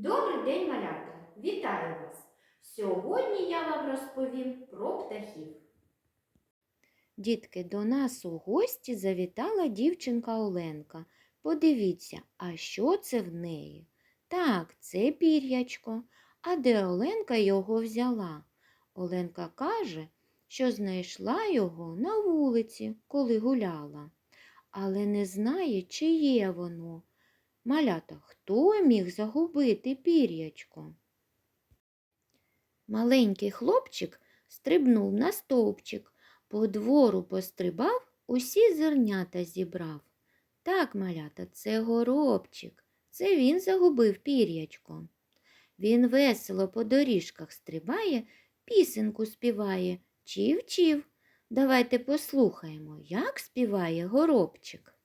Добрий день, малята! Вітаю вас! Сьогодні я вам розповім про птахів. Дітки, до нас у гості завітала дівчинка Оленка. Подивіться, а що це в неї? Так, це пір'ячко. А де Оленка його взяла? Оленка каже, що знайшла його на вулиці, коли гуляла, але не знає, чиє воно. Малята, хто міг загубити пір'ячко? Маленький хлопчик стрибнув на стовпчик, по двору пострибав, усі зернята зібрав. Так, малята, це горобчик, це він загубив пір'ячко. Він весело по доріжках стрибає, пісенку співає, чів-чів. Давайте послухаємо, як співає горобчик.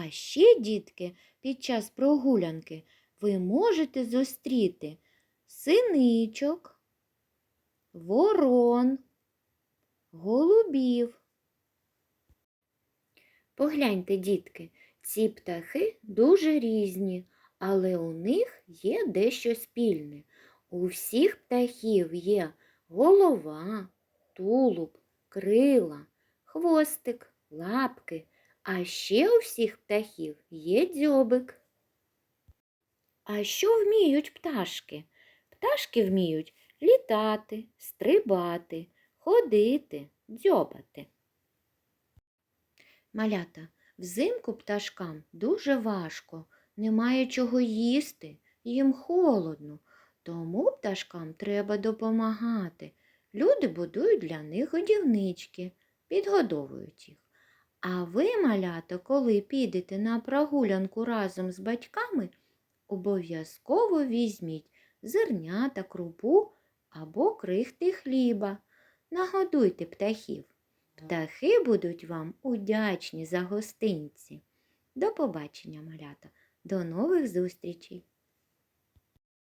А ще, дітки, під час прогулянки ви можете зустріти синичок, ворон, голубів. Погляньте, дітки, ці птахи дуже різні, але у них є дещо спільне. У всіх птахів є голова, тулуб, крила, хвостик, лапки. А ще у всіх птахів є дзьобик. А що вміють пташки? Пташки вміють літати, стрибати, ходити, дзьобати. Малята, взимку пташкам дуже важко, немає чого їсти, їм холодно, тому пташкам треба допомагати. Люди будують для них годівнички, підгодовують їх. А ви, малята, коли підете на прогулянку разом з батьками, обов'язково візьміть зернята, крупу або крихти хліба. Нагодуйте птахів. Птахи будуть вам удячні за гостинці. До побачення, малята, до нових зустрічей!